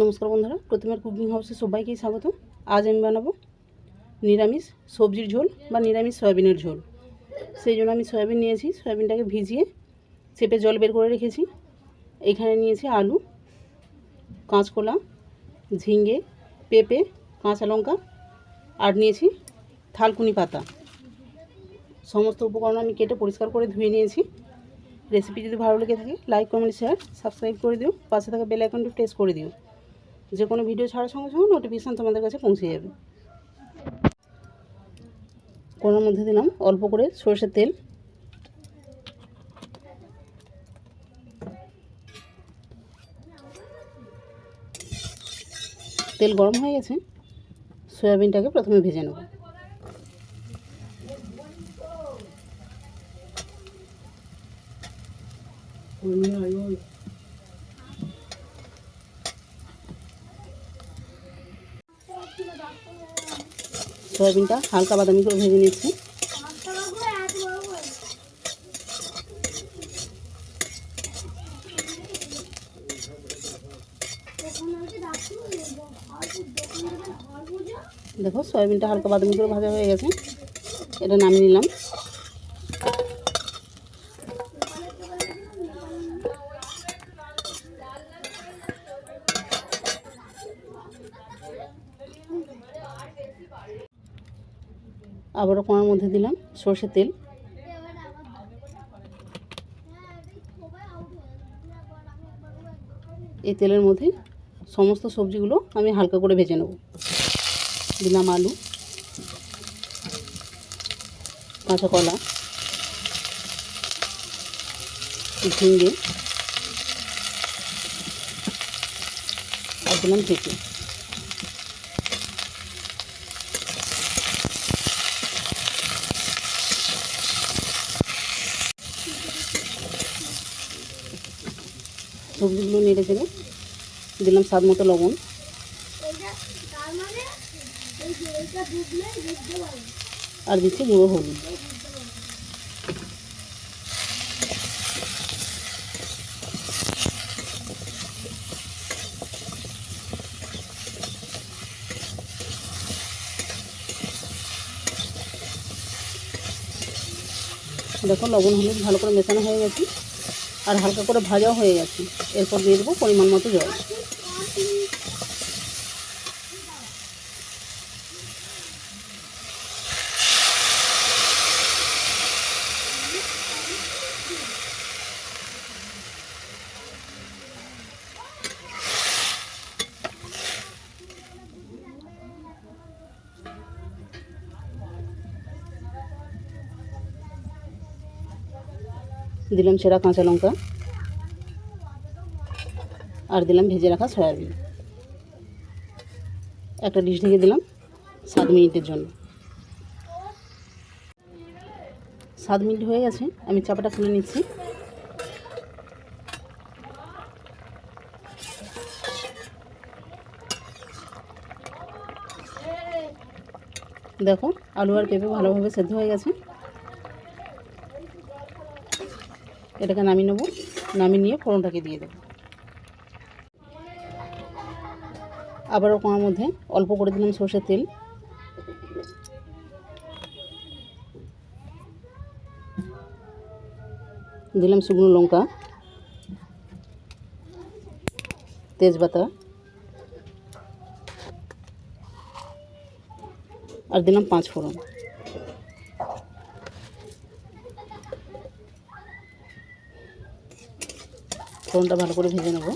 নমস্কার বন্ধুরা, প্রতিমার কুকিং হাউসে সবাইকেই স্বাগত আজ আমি বানাবো নিরামিষ সবজির ঝোল বা নিরামিষ সয়াবিনের ঝোল। সেই জন্য আমি সয়াবিন নিয়েছি, সয়াবিনটাকে ভিজিয়ে চেপে জল বের করে রেখেছি। এখানে নিয়েছি আলু, কাঁচকলা ঝিঙ্গে পেঁপে, কাঁচা লঙ্কা আর নিয়েছি থালকুনি পাতা। সমস্ত উপকরণ আমি কেটে পরিষ্কার করে ধুয়ে নিয়েছি। রেসিপি যদি ভালো লেগে থাকে লাইক কমেন্ট শেয়ার সাবস্ক্রাইব করে দিও। পাশে থাকা বেল আইকনটি প্রেস করে দিও। যে কোনো ভিডিও ছাড়ার সঙ্গে সঙ্গে নোটিফিকেশান তোমাদের কাছে পৌঁছে যাবে। কোনোর মধ্যে দিলাম অল্প করে সরষের তেল। তেল গরম হয়ে গেছে। সয়াবিনটাকে প্রথমে ভেজে নেব। সয়াবিনটা হালকা বাদামি করে ভেজে নিচ্ছি। দেখো, সয়াবিনটা হালকা বাদামি করে ভাজা হয়ে গেছে। এটা নামিয়ে নিলাম। আবারও কোনার মধ্যে দিলাম সর্ষের তেল। এই তেলের মধ্যে সমস্ত সবজিগুলো আমি হালকা করে ভেজে নেব। দিলাম আলু, কাঁচা কলা ঝিঙ্গে আর দিলাম পেঁপে। সবজিগুলো নেড়ে চেড়ে দিলাম স্বাদ মতো লবণ। আর দিচ্ছি গুঁড়ো হলুদ। দেখো লবণ হলুদ ভালো করে মেশানো হয়ে গেছে। আর হালকা করে ভাজাও হয়ে গেছে। এরপর দিয়ে দেবো পরিমাণ মতো জল। দিলাম সেরা কাঁচা লঙ্কা। আর দিলাম ভেজে রাখা সয়াবিন। একটা ডিশ ঢেকে দিলাম সাত মিনিটের জন্য। সাত মিনিট হয়ে গেছে, আমি চাপাটা খুলে নিচ্ছি। দেখো, আলু আর পেঁপে ভালোভাবে সেদ্ধ হয়ে গেছে। এটাকে নামিয়ে নেব। নামিয়ে নিয়ে ফোড়নটাকে দিয়ে দেবো। আবারও কোনার মধ্যে অল্প করে দিলাম সর্ষের তেল। দিলাম শুকনো লঙ্কা, তেজপাতা, আর দিলাম পাঁচ ফোড়ন। ফোড়নটা ভালো করে ভেজে নেব।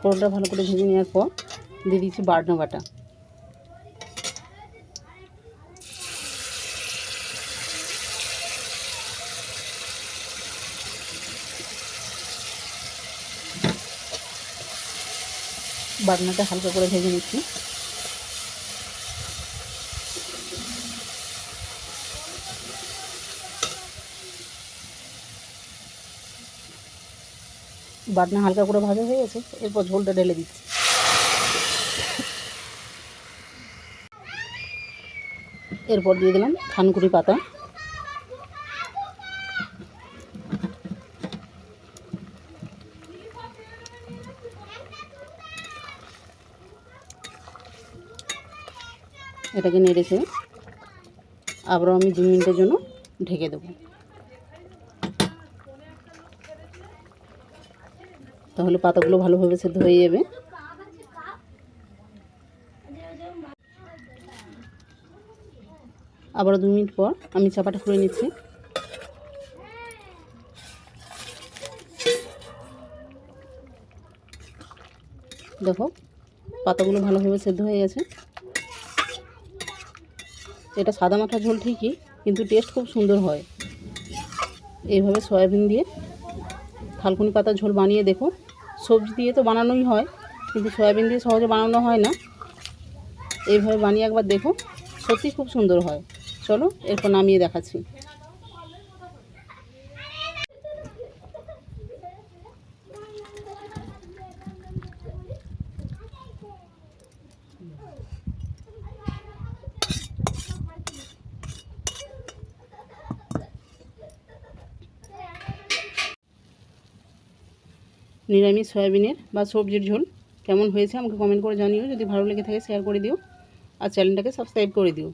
ফোড়নটা ভালো করে ভেজে নেওয়ার পর দিয়ে দিচ্ছি বাটনা বাটা। বাটনাটা হালকা করে ভেজে নিচ্ছি। বাটনা হালকা করে ভাজা হয়ে গেছে, এরপর ঝোলটা ঢেলে দিচ্ছি। এরপর দিয়ে দিলাম থানকুড়ি পাতা। এটাকে নেড়েছে আবারও আমি দু মিনিটের জন্য ঢেকে দেবো। তাহলে পাতাগুলো ভালোভাবে সেদ্ধ হয়ে যাবে। আবারও দু মিনিট পর আমি চাপাটা খুলে নিচ্ছি। দেখো, পাতাগুলো ভালোভাবে সেদ্ধ হয়ে গেছে। এটা সাদা মাথা ঝোল ঠিকই, কিন্তু টেস্ট খুব সুন্দর হয়। এইভাবে সয়াবিন দিয়ে থালকুনি পাতা ঝোল বানিয়ে দেখো। সবজি দিয়ে তো বানানোই হয়, কিন্তু সয়াবিন দিয়ে সহজে বানানো হয় না। এইভাবে বানিয়ে একবার দেখো সত্যি খুব সুন্দর হয়। চলো, এরপর নামিয়ে দেখাচ্ছি। নিরামিষ সয়াবিনের বা সবজির ঝোল কেমন হয়েছে আমাকে কমেন্ট করে জানিও। যদি ভালো লেগে থাকে শেয়ার করে দিও। আর চ্যানেলটাকে সাবস্ক্রাইব করে দিও।